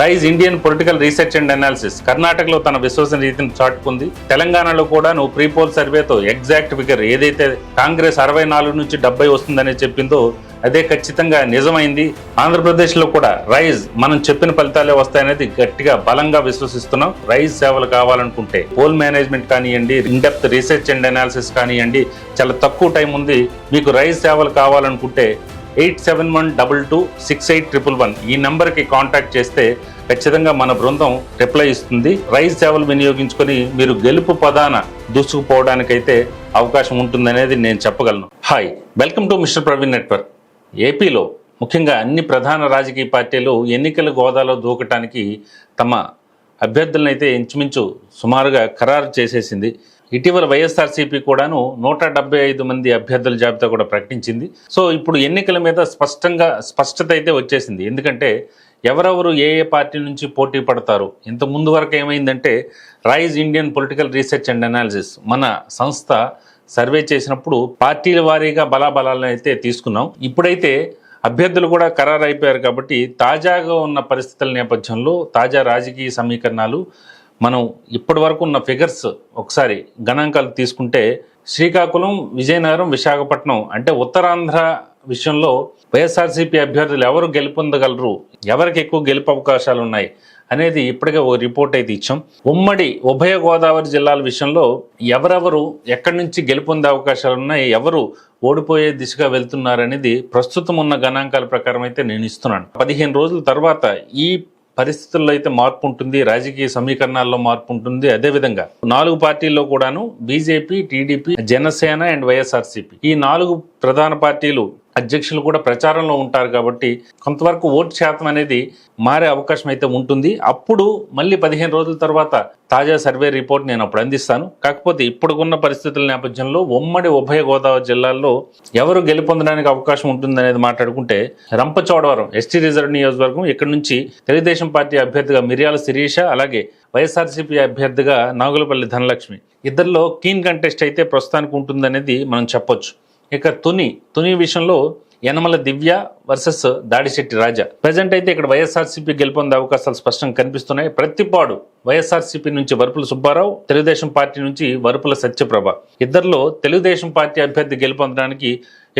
Rise Indian political research and analysis. కర్ణాటకలో తన విశ్వసనీయతను చాటుకుంది. తెలంగాణలో కూడా నువ్వు ప్రీపోల్ సర్వేతో ఎగ్జాక్ట్ ఫిగర్ ఏదైతే కాంగ్రెస్ అరవై నాలుగు నుంచి డెబ్బై వస్తుందని చెప్పిందో అదే ఖచ్చితంగా నిజమైంది. ఆంధ్రప్రదేశ్లో కూడా రైజ్ మనం చెప్పిన ఫలితాలే వస్తాయనేది గట్టిగా బలంగా విశ్వసిస్తున్నాం. రైజ్ సేవలు కావాలనుకుంటే పోల్ మేనేజ్మెంట్ కానివ్వండి in depth research and analysis కానివ్వండి చాలా తక్కువ టైం ఉంది. మీకు రైజ్ సేవలు కావాలనుకుంటే eight seven one double two six eight triple one. ఈ నెంబర్కి కాంటాక్ట్ చేస్తే ఖచ్చితంగా మన బృందం రిప్లై ఇస్తుంది. రైస్ సేవలు వినియోగించుకొని మీరు గెలుపు పదాన దూసుకుపోవడానికైతే అవకాశం ఉంటుందనేది నేను చెప్పగలను. Hi welcome to mister Praveen network. ఏపీలో ముఖ్యంగా అన్ని ప్రధాన రాజకీయ పార్టీలు ఎన్నికల గోదాలో దూకటానికి తమ అభ్యర్థులనైతే ఇంచుమించు సుమారుగా ఖరారు చేసేసింది. ఇటీవల వైఎస్ఆర్సీపీ కూడాను నూట డెబ్బై ఐదు మంది అభ్యర్థుల జాబితా కూడా ప్రకటించింది. సో ఇప్పుడు ఎన్నికల మీద స్పష్టంగా స్పష్టత అయితే వచ్చేసింది. ఎందుకంటే ఎవరెవరు ఏ ఏ పార్టీ నుంచి పోటీ పడతారు? ఇంత ముందు వరకు ఏమైందంటే Rise Indian political research and analysis మన సంస్థ సర్వే చేసినప్పుడు పార్టీల వారీగా బలాబలాలను అయితే తీసుకున్నాం. ఇప్పుడైతే అభ్యర్థులు కూడా ఖరారు అయిపోయారు కాబట్టి తాజాగా ఉన్న పరిస్థితుల నేపథ్యంలో తాజా రాజకీయ సమీకరణాలు మనం ఇప్పటి వరకు ఉన్న ఫిగర్స్ ఒకసారి గణాంకాలు తీసుకుంటే శ్రీకాకుళం విజయనగరం విశాఖపట్నం అంటే ఉత్తరాంధ్ర విషయంలో వైఎస్ఆర్సీపీ అభ్యర్థులు ఎవరు గెలుపొందగలరు ఎవరికి ఎక్కువ గెలుపు అవకాశాలు ఉన్నాయి అనేది ఇప్పటికే ఒక రిపోర్ట్ అయితే ఇచ్చాం. ఉమ్మడి ఉభయ గోదావరి జిల్లాల విషయంలో ఎవరెవరు ఎక్కడి నుంచి గెలుపొందే అవకాశాలు ఉన్నాయి ఎవరు ఓడిపోయే దిశగా వెళ్తున్నారనేది ప్రస్తుతం ఉన్న గణాంకాల ప్రకారం అయితే నేను ఇస్తున్నాను. పదిహేను రోజుల తర్వాత ఈ పరిస్థితుల్లో అయితే మార్పు ఉంటుంది రాజకీయ సమీకరణాల్లో మార్పు ఉంటుంది. అదేవిధంగా నాలుగు పార్టీల్లో కూడాను BJP TDP Janasena and YSRCP. ఈ నాలుగు ప్రధాన పార్టీలు అధ్యక్షులు కూడా ప్రచారంలో ఉంటారు కాబట్టి కొంతవరకు ఓటు శాతం అనేది మారే అవకాశం అయితే ఉంటుంది. అప్పుడు మళ్ళీ పదిహేను రోజుల తర్వాత తాజా సర్వే రిపోర్ట్ నేను అప్పుడు అందిస్తాను. కాకపోతే ఇప్పుడున్న పరిస్థితుల నేపథ్యంలో ఉమ్మడి ఉభయ గోదావరి జిల్లాల్లో ఎవరు గెలుపొందడానికి అవకాశం ఉంటుందనేది మాట్లాడుకుంటే రంపచోడవరం ఎస్టీ రిజర్వ్ నియోజకవర్గం ఇక్కడ నుంచి తెలుగుదేశం పార్టీ అభ్యర్థిగా మిర్యాల శిరీష అలాగే వైఎస్ఆర్సీపీ అభ్యర్థిగా నాగులపల్లి ధనలక్ష్మి. ఇద్దరిలో కీన్ కంటెస్ట్ అయితే ప్రస్తుతానికి ఉంటుందనేది మనం చెప్పొచ్చు. ఇక తుని తుని విషయంలో యనమల దివ్య వర్సెస్ దాడిశెట్టి రాజా. ప్రజెంట్ అయితే ఇక్కడ వైఎస్ఆర్సీపీ గెలుపొందే అవకాశాలు స్పష్టంగా కనిపిస్తున్నాయి. ప్రతిపాడు వైఎస్ఆర్సీపీ నుంచి వరుపుల సుబ్బారావు తెలుగుదేశం పార్టీ నుంచి వరుపుల సత్యప్రభ. ఇద్దరిలో తెలుగుదేశం పార్టీ అభ్యర్థి గెలుపొందడానికి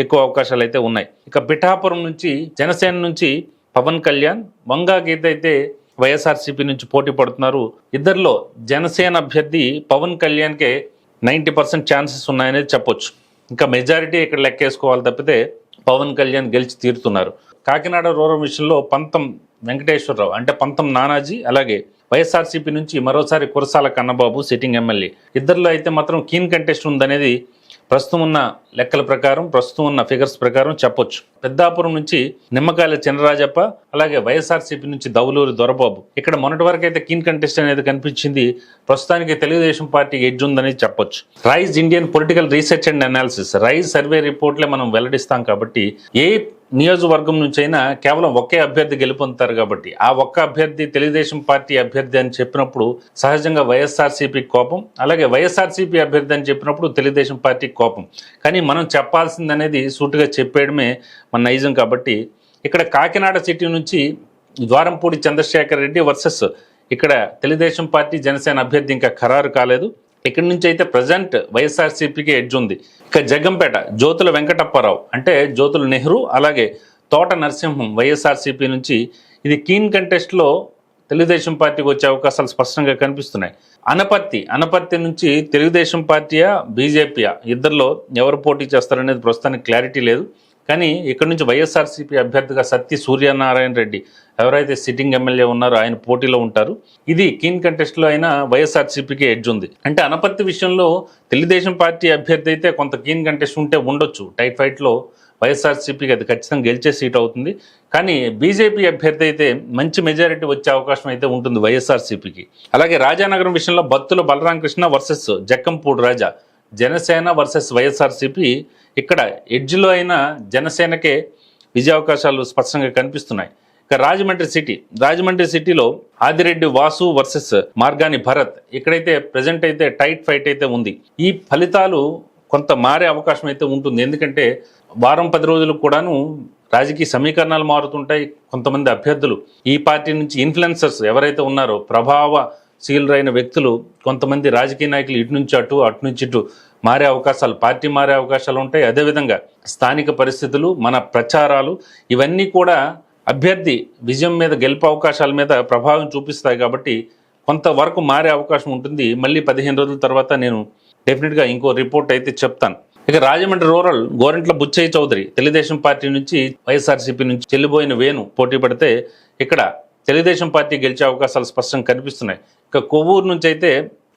ఎక్కువ అవకాశాలు అయితే ఉన్నాయి. ఇక పిఠాపురం నుంచి జనసేన నుంచి పవన్ కళ్యాణ్ వంగా గీత అయితే వైఎస్ఆర్సీపీ నుంచి పోటీ పడుతున్నారు. ఇద్దరిలో జనసేన అభ్యర్థి పవన్ కళ్యాణ్కే నైంటీ పర్సెంట్ ఛాన్సెస్ ఉన్నాయనేది చెప్పొచ్చు. ఇంకా మెజారిటీ ఇక్కడ లెక్కేసుకోవాలి తప్పితే పవన్ కళ్యాణ్ గెలిచి తీరుతున్నారు. కాకినాడ రూరల్ విషయంలో పంతం వెంకటేశ్వరరావు అంటే పంతం నానాజీ అలాగే వైఎస్ఆర్సీపీ నుంచి మరోసారి కురసాల కన్నబాబు సిట్టింగ్ ఎమ్మెల్యే. ఇద్దరిలో అయితే మాత్రం కీన్ కంటెస్ట్ ఉందనేది ప్రస్తుతం ఉన్న లెక్కల ప్రకారం ప్రస్తుతం ఉన్న ఫిగర్స్ ప్రకారం చెప్పొచ్చు. పెద్దాపురం నుంచి నిమ్మకాయల చినరాజప్ప అలాగే వైఎస్ఆర్సీపీ నుంచి దౌలూరి దొరబాబు. ఇక్కడ మొన్నటి వరకు అయితే కీన్ కంటెస్ట్ అనేది కనిపించింది. ప్రస్తుతానికి తెలుగుదేశం పార్టీ ఎడ్జ్ ఉందని చెప్పొచ్చు. Rise Indian political research and analysis Rise survey రిపోర్ట్లే మనం వెల్లడిస్తాం కాబట్టి ఏ నియోజకవర్గం నుంచి అయినా కేవలం ఒకే అభ్యర్థి గెలుపొందుతారు కాబట్టి ఆ ఒక్క అభ్యర్థి తెలుగుదేశం పార్టీ అభ్యర్థి అని చెప్పినప్పుడు సహజంగా వైఎస్ఆర్సీపీ కోపం అలాగే వైఎస్ఆర్సీపీ అభ్యర్థి అని చెప్పినప్పుడు తెలుగుదేశం పార్టీ కోపం. కానీ మనం చెప్పాల్సింది అనేది సూటుగా చెప్పేయడమే మన నైజం కాబట్టి ఇక్కడ కాకినాడ సిటీ నుంచి ద్వారంపూడి చంద్రశేఖర్ రెడ్డి వర్సెస్. ఇక్కడ తెలుగుదేశం పార్టీ జనసేన అభ్యర్థి ఇంకా ఖరారు కాలేదు. ఇక్కడి నుంచి అయితే ప్రజెంట్ వైఎస్ఆర్సీపీకి ఎడ్జ్ ఉంది. ఇక జగ్గంపేట జ్యోతుల వెంకటప్పారావు అంటే జ్యోతుల నెహ్రూ అలాగే తోట నరసింహం వైఎస్ఆర్సీపీ నుంచి ఇది కీన్ కంటెస్ట్లో తెలుగుదేశం పార్టీకి వచ్చే అవకాశాలు స్పష్టంగా కనిపిస్తున్నాయి. అనపర్తి అనపత్తి నుంచి తెలుగుదేశం పార్టీయా బీజేపీయా? ఇద్దరిలో ఎవరు పోటీ చేస్తారనేది ప్రస్తుతానికి క్లారిటీ లేదు. కానీ ఇక్కడ నుంచి వైఎస్ఆర్సీపీ అభ్యర్థిగా సత్తి సూర్యనారాయణ రెడ్డి ఎవరైతే సిట్టింగ్ ఎమ్మెల్యే ఉన్నారో ఆయన పోటీలో ఉంటారు. ఇది కీన్ కంటెస్ట్లో అయినా వైఎస్ఆర్సీపీకి ఎడ్జ్ ఉంది. అంటే అనపర్తి విషయంలో తెలుగుదేశం పార్టీ అభ్యర్థి అయితే కొంత కీన్ కంటెస్ట్ ఉంటే ఉండొచ్చు. టైట్ ఫైట్లో వైఎస్ఆర్సీపీకి అది ఖచ్చితంగా గెలిచే సీట్ అవుతుంది. కానీ బీజేపీ అభ్యర్థి అయితే మంచి మెజారిటీ వచ్చే అవకాశం అయితే ఉంటుంది వైఎస్ఆర్సీపీకి. అలాగే రాజానగరం విషయంలో Battula Balaramakrishna versus Jakkampudi Raja Janasena versus YSRCP ఇక్కడ ఎడ్జ్లో అయినా జనసేనకే విజయావకాశాలు స్పష్టంగా కనిపిస్తున్నాయి. ఇక రాజమండ్రి సిటీ. రాజమండ్రి సిటీలో ఆదిరెడ్డి వాసు వర్సెస్ మార్గాని భరత్ ఇక్కడైతే ప్రజెంట్ అయితే టైట్ ఫైట్ అయితే ఉంది. ఈ ఫలితాలు కొంత మారే అవకాశం అయితే ఉంటుంది. ఎందుకంటే వారం పది రోజులకు కూడాను రాజకీయ సమీకరణాలు మారుతుంటాయి కొంతమంది అభ్యర్థులు. ఈ పార్టీ నుంచి ఇన్ఫ్లుయెన్సర్స్ ఎవరైతే ఉన్నారో ప్రభావశీలురైన వ్యక్తులు కొంతమంది రాజకీయ నాయకులు ఇటు నుంచి అటు అటు నుంచి ఇటు మారే అవకాశాలు పార్టీ మారే అవకాశాలు ఉంటాయి. అదేవిధంగా స్థానిక పరిస్థితులు మన ప్రచారాలు ఇవన్నీ కూడా అభ్యర్థి విజయం మీద గెలుపు అవకాశాల మీద ప్రభావం చూపిస్తాయి కాబట్టి కొంతవరకు మారే అవకాశం ఉంటుంది. మళ్ళీ పదిహేను రోజుల తర్వాత నేను డెఫినెట్గా ఇంకో రిపోర్ట్ అయితే చెప్తాను. ఇక రాజమండ్రి రూరల్ గోరెంట్ల బుచ్చయ్య చౌదరి తెలుగుదేశం పార్టీ నుంచి వైఎస్ఆర్సీపీ నుంచి చెల్లిపోయిన వేణు పోటీ పడితే ఇక్కడ తెలుగుదేశం పార్టీ గెలిచే అవకాశాలు స్పష్టంగా కనిపిస్తున్నాయి. ఇక కొవ్వూరు నుంచి అయితే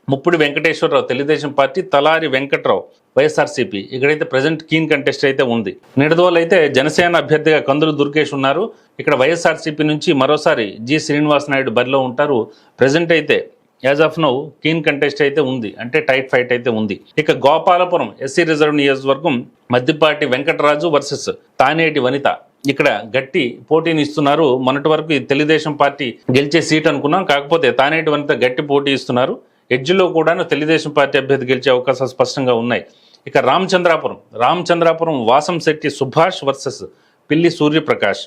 ముప్పుడు వెంకటేశ్వరరావు తెలుగుదేశం పార్టీ తలారి వెంకట్రావు వైఎస్ఆర్సీపీ. ఇక్కడైతే ప్రజెంట్ కీన్ కంటెస్ట్ అయితే ఉంది. నిడదవోలు అయితే జనసేన అభ్యర్థిగా కందులు దుర్గేష్ ఉన్నారు. ఇక్కడ వైఎస్ఆర్సీపీ నుంచి మరోసారి జి శ్రీనివాస్ నాయుడు బరిలో ఉంటారు. ప్రజెంట్ అయితే as of now keen contest అయితే ఉంది. అంటే టైట్ ఫైట్ అయితే ఉంది. ఇక గోపాలపురం ఎస్సీ రిజర్వ్ నియోజకవర్గం మద్దిపాటి వెంకటరాజు వర్సెస్ తానేటి వనిత. ఇక్కడ గట్టి పోటీని ఇస్తున్నారు. మొన్నటి వరకు ఈ తెలుగుదేశం పార్టీ గెలిచే సీట్ అనుకున్నాం. కాకపోతే తానేటి వనిత గట్టి పోటీ ఇస్తున్నారు. ఎడ్జ్లో కూడాను తెలుగుదేశం పార్టీ అభ్యర్థి గెలిచే అవకాశాలు స్పష్టంగా ఉన్నాయి. ఇక రామచంద్రాపురం రామచంద్రాపురం వాసం శెట్టి సుభాష్ వర్సెస్ పిల్లి సూర్యప్రకాష్.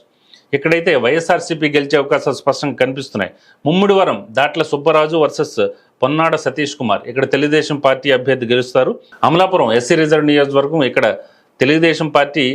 ఇక్కడైతే వైఎస్ఆర్సీపీ గెలిచే అవకాశాలు స్పష్టంగా కనిపిస్తున్నాయి. ముమ్మిడివరం దాట్ల సుబ్బరాజు వర్సెస్ పొన్నాడ సతీష్ కుమార్. ఇక్కడ తెలుగుదేశం పార్టీ అభ్యర్థి గెలుస్తారు. అమలాపురం ఎస్సీ రిజర్వ్ నియోజకవర్గం ఇక్కడ తెలుగుదేశం పార్టీ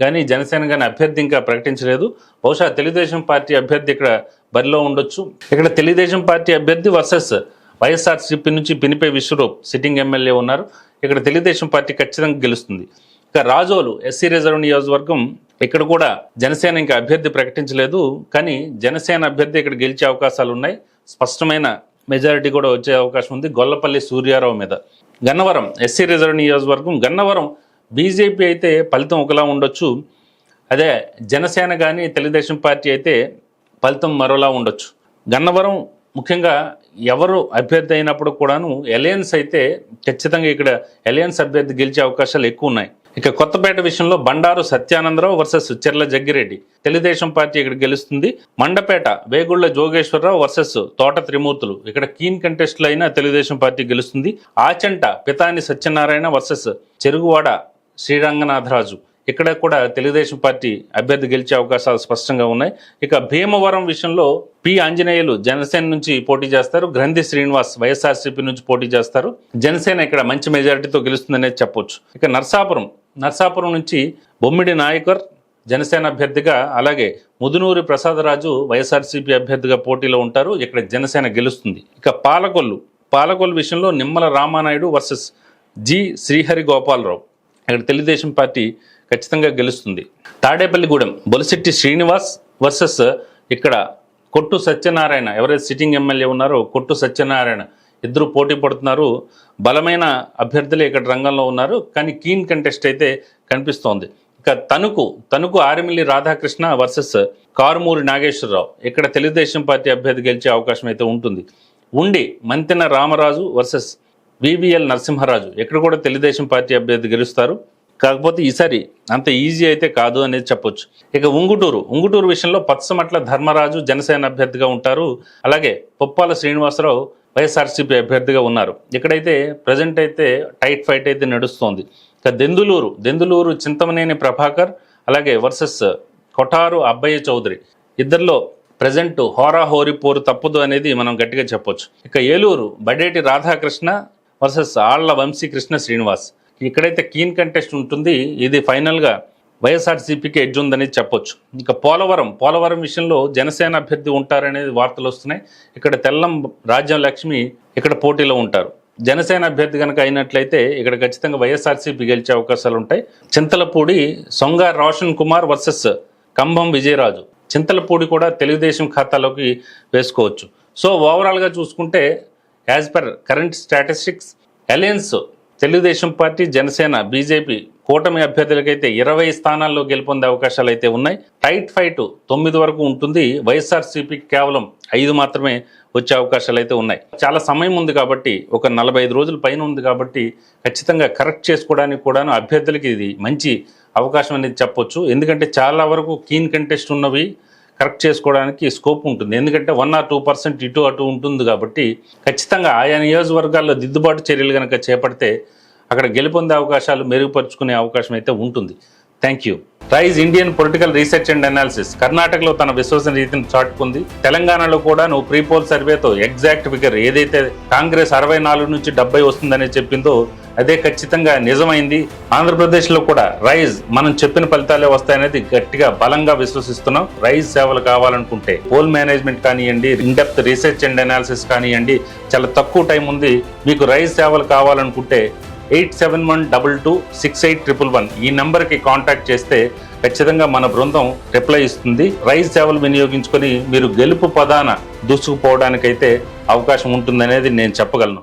కానీ జనసేన కానీ అభ్యర్థి ఇంకా ప్రకటించలేదు. బహుశా తెలుగుదేశం పార్టీ అభ్యర్థి ఇక్కడ బరిలో ఉండొచ్చు. ఇక్కడ తెలుగుదేశం పార్టీ అభ్యర్థి వర్సెస్ వైఎస్ఆర్సీపీ నుంచి పినిపే విశ్వరూప్ సిట్టింగ్ ఎమ్మెల్యే ఉన్నారు. ఇక్కడ తెలుగుదేశం పార్టీ ఖచ్చితంగా గెలుస్తుంది. ఇక రాజోలు ఎస్సీ రిజర్వ్ నియోజకవర్గం ఇక్కడ కూడా జనసేన ఇంకా అభ్యర్థి ప్రకటించలేదు. కానీ జనసేన అభ్యర్థి ఇక్కడ గెలిచే అవకాశాలు ఉన్నాయి. స్పష్టమైన మెజారిటీ కూడా వచ్చే అవకాశం ఉంది గొల్లపల్లి సూర్యారావు మీద. గన్నవరం ఎస్సీ రిజర్వ్ నియోజకవర్గం గన్నవరం బీజేపీ అయితే ఫలితం ఒకలా ఉండొచ్చు. అదే జనసేన కానీ తెలుగుదేశం పార్టీ అయితే ఫలితం మరోలా ఉండొచ్చు. గన్నవరం ముఖ్యంగా ఎవరు అభ్యర్థి అయినప్పుడు కూడాను ఎలయన్స్ అయితే ఖచ్చితంగా ఇక్కడ ఎలయన్స్ అభ్యర్థి గెలిచే అవకాశాలు ఎక్కువ ఉన్నాయి. ఇక కొత్తపేట విషయంలో బండారు సత్యానందరావు వర్సెస్ చెర్ల జగ్గిరెడ్డి. తెలుగుదేశం పార్టీ ఇక్కడ గెలుస్తుంది. మండపేట వేగుళ్ళ జోగేశ్వరరావు వర్సెస్ తోట త్రిమూర్తులు. ఇక్కడ కీన్ కంటెస్ట్లు అయినా తెలుగుదేశం పార్టీ గెలుస్తుంది. ఆచంట పితాని సత్యనారాయణ వర్సెస్ చెరుగువాడ శ్రీరంగనాథరాజు. ఇక్కడ కూడా తెలుగుదేశం పార్టీ అభ్యర్థి గెలిచే అవకాశాలు స్పష్టంగా ఉన్నాయి. ఇక భీమవరం విషయంలో పి ఆంజనేయులు జనసేన నుంచి పోటీ చేస్తారు. గ్రంథి శ్రీనివాస్ వైఎస్ఆర్సీపీ నుంచి పోటీ చేస్తారు. జనసేన ఇక్కడ మంచి మెజారిటీతో గెలుస్తుందనేది చెప్పొచ్చు. ఇక నర్సాపురం నర్సాపురం నుంచి బొమ్మిడి నాయకర్ జనసేన అభ్యర్థిగా అలాగే ముదునూరి ప్రసాదరాజు వైఎస్ఆర్సీపీ అభ్యర్థిగా పోటీలో ఉంటారు. ఇక్కడ జనసేన గెలుస్తుంది. ఇక పాలకొల్లు పాలకొల్లు విషయంలో నిమ్మల రామానాయుడు వర్సెస్ జి శ్రీహరి గోపాలరావు ఇక్కడ తెలుగుదేశం పార్టీ ఖచ్చితంగా గెలుస్తుంది. తాడేపల్లిగూడెం బొలిశెట్టి శ్రీనివాస్ వర్సెస్ ఇక్కడ కొట్టు సత్యనారాయణ. ఎవరైతే సిట్టింగ్ ఎమ్మెల్యే ఉన్నారో కొట్టు సత్యనారాయణ ఇద్దరు పోటీ పడుతున్నారు. బలమైన అభ్యర్థులు ఇక్కడ రంగంలో ఉన్నారు. కానీ కీన్ కంటెస్ట్ అయితే కనిపిస్తోంది. ఇక తణుకు తణుకు ఆరిమిల్లి రాధాకృష్ణ వర్సెస్ కారుమూరి నాగేశ్వరరావు. ఇక్కడ తెలుగుదేశం పార్టీ అభ్యర్థి గెలిచే అవకాశం అయితే ఉంటుంది. Undi Mantena Ramaraju versus V V L Narasimharaju. ఇక్కడ కూడా తెలుగుదేశం పార్టీ అభ్యర్థి గెలుస్తారు. కాకపోతే ఈసారి అంత ఈజీ అయితే కాదు అనేది చెప్పొచ్చు. ఇక ఉంగుటూరు ఉంగుటూరు విషయంలో పచ్చమట్ల ధర్మరాజు జనసేన అభ్యర్థిగా ఉంటారు. అలాగే పొప్పాల శ్రీనివాసరావు వైఎస్ఆర్సీపీ అభ్యర్థిగా ఉన్నారు. ఇక్కడైతే ప్రజెంట్ అయితే టైట్ ఫైట్ అయితే నడుస్తోంది. ఇక దెందులూరు దెందులూరు చింతమనేని ప్రభాకర్ అలాగే వర్సెస్ కొఠారు అబ్బయ్య చౌదరి. ఇద్దరిలో ప్రజెంట్ హోరా హోరి పోరు తప్పదు అనేది మనం గట్టిగా చెప్పొచ్చు. ఇక ఏలూరు బడేటి రాధాకృష్ణ వర్సెస్ ఆళ్ళ వంశీ కృష్ణ శ్రీనివాస్. ఇక్కడైతే కీన్ కంటెస్ట్ ఉంటుంది. ఇది ఫైనల్గా వైఎస్ఆర్సీపీకి ఎడ్జ్ ఉందని చెప్పొచ్చు. ఇంకా పోలవరం పోలవరం విషయంలో జనసేన అభ్యర్థి ఉంటారనేది వార్తలు వస్తున్నాయి. ఇక్కడ తెల్లం రాజ్యం లక్ష్మి ఇక్కడ పోటీలో ఉంటారు. జనసేన అభ్యర్థి కనుక అయినట్లయితే ఇక్కడ ఖచ్చితంగా వైఎస్ఆర్సీపీ గెలిచే అవకాశాలు ఉంటాయి. చింతలపూడి సొంగ రోషన్ కుమార్ వర్సెస్ కంభం విజయరాజు. చింతలపూడి కూడా తెలుగుదేశం ఖాతాలోకి వేసుకోవచ్చు. సో ఓవరాల్గా చూసుకుంటే as per current statistics alliance Telugu Desam party Janasena BJP కూటమి అభ్యర్థులకైతే ఇరవై స్థానాల్లో గెలుపొందే అవకాశాలు అయితే ఉన్నాయి. టైట్ ఫైట్ తొమ్మిది వరకు ఉంటుంది. వైఎస్ఆర్సీపీకి కేవలం ఐదు మాత్రమే వచ్చే అవకాశాలు అయితే ఉన్నాయి. చాలా సమయం ఉంది కాబట్టి ఒక నలభై ఐదు రోజుల పైన ఉంది కాబట్టి ఖచ్చితంగా కరెక్ట్ చేసుకోవడానికి కూడాను అభ్యర్థులకి ఇది మంచి అవకాశం అనేది చెప్పొచ్చు. ఎందుకంటే చాలా వరకు కీన్ కంటెస్ట్ ఉన్నవి. కరెక్ట్ చేసుకోవడానికి స్కోప్ ఉంటుంది. ఎందుకంటే వన్ ఆర్ టూ పర్సెంట్ ఇటు అటు ఉంటుంది కాబట్టి ఖచ్చితంగా ఆయా నియోజకవర్గాల్లో దిద్దుబాటు చర్యలు కనుక చేపడితే అక్కడ గెలుపొందే అవకాశాలు మెరుగుపరుచుకునే అవకాశం అయితే ఉంటుంది. Thank you. Rise Indian political research and analysis. కర్ణాటకలో తన విశ్వసనీయతను చాటుకుంది. తెలంగాణలో కూడా నువ్వు ప్రీపోల్ సర్వేతో ఎగ్జాక్ట్ ఫిగర్ ఏదైతే కాంగ్రెస్ అరవై నాలుగు నుంచి డెబ్బై వస్తుందని చెప్పిందో అదే ఖచ్చితంగా నిజమైంది. ఆంధ్రప్రదేశ్లో కూడా రైజ్ మనం చెప్పిన ఫలితాలే వస్తాయనేది గట్టిగా బలంగా విశ్వసిస్తున్నాం. రైజ్ సేవలు కావాలనుకుంటే పోల్ మేనేజ్మెంట్ కానివ్వండి in depth research and analysis కానివ్వండి చాలా తక్కువ టైం ఉంది. మీకు రైజ్ సేవలు కావాలనుకుంటే eight seven one double two six eight triple one. ఈ నెంబర్కి కాంటాక్ట్ చేస్తే ఖచ్చితంగా మన బృందం రిప్లై ఇస్తుంది. రైస్ సేవలు వినియోగించుకొని మీరు గెలుపు పదాన దూసుకుపోవడానికైతే అవకాశం ఉంటుందనేది నేను చెప్పగలను.